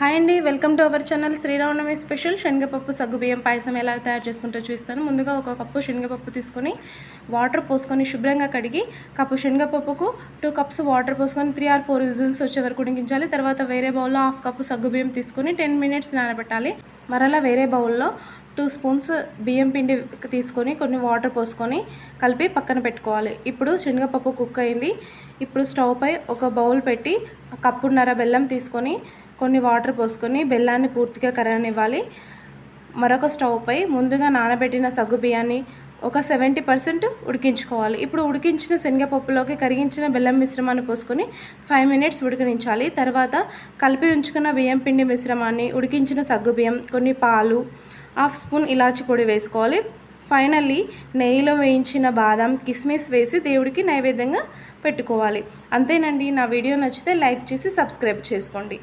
Hi అండి welcome to our channel Sri Rama Navami special. శనగపప్పు సగ్గుబియ్యం పాయసం ఎలా తయారు చేసుకుంటూ చూస్తాను. ముందుగా ఒక కప్పు శనగపప్పు తీసుకొని వాటర్ పోసుకొని శుభ్రంగా కడిగి కప్పు శనగపప్పుకు టూ కప్స్ వాటర్ పోసుకొని త్రీ ఆర్ ఫోర్ విజిల్స్ వచ్చే వరకు ఉడికించాలి. తర్వాత వేరే బౌల్లో హాఫ్ కప్పు సగ్గుబియ్యం తీసుకొని టెన్ మినిట్స్ నానబెట్టాలి. మరలా వేరే బౌల్లో టూ స్పూన్స్ బియ్యం పిండి తీసుకొని కొన్ని వాటర్ పోసుకొని కలిపి పక్కన పెట్టుకోవాలి. ఇప్పుడు శనగపప్పు కుక్ అయింది. ఇప్పుడు స్టవ్ పై ఒక బౌల్ పెట్టి కప్పున్నర బెల్లం తీసుకొని కొన్ని వాటర్ పోసుకొని బెల్లాన్ని పూర్తిగా కరగనివ్వాలి. మరొక స్టవ్పై ముందుగా నానబెట్టిన సగ్గు బియ్యాన్ని ఒక సెవెంటీ పర్సెంట్ ఉడికించుకోవాలి. ఇప్పుడు ఉడికించిన శనగపప్పులోకి కరిగించిన బెల్లం మిశ్రమాన్ని పోసుకొని ఫైవ్ మినిట్స్ ఉడికించాలి. తర్వాత కలిపి ఉంచుకున్న బియ్యం పిండి మిశ్రమాన్ని ఉడికించిన సగ్గు బియ్యం కొన్ని పాలు హాఫ్ స్పూన్ ఇలాచి పొడి వేసుకోవాలి. ఫైనల్లీ నెయ్యిలో వేయించిన బాదం కిస్మిస్ వేసి దేవుడికి నైవేద్యంగా పెట్టుకోవాలి. అంతేనండి. నా వీడియో నచ్చితే లైక్ చేసి సబ్స్క్రైబ్ చేసుకోండి.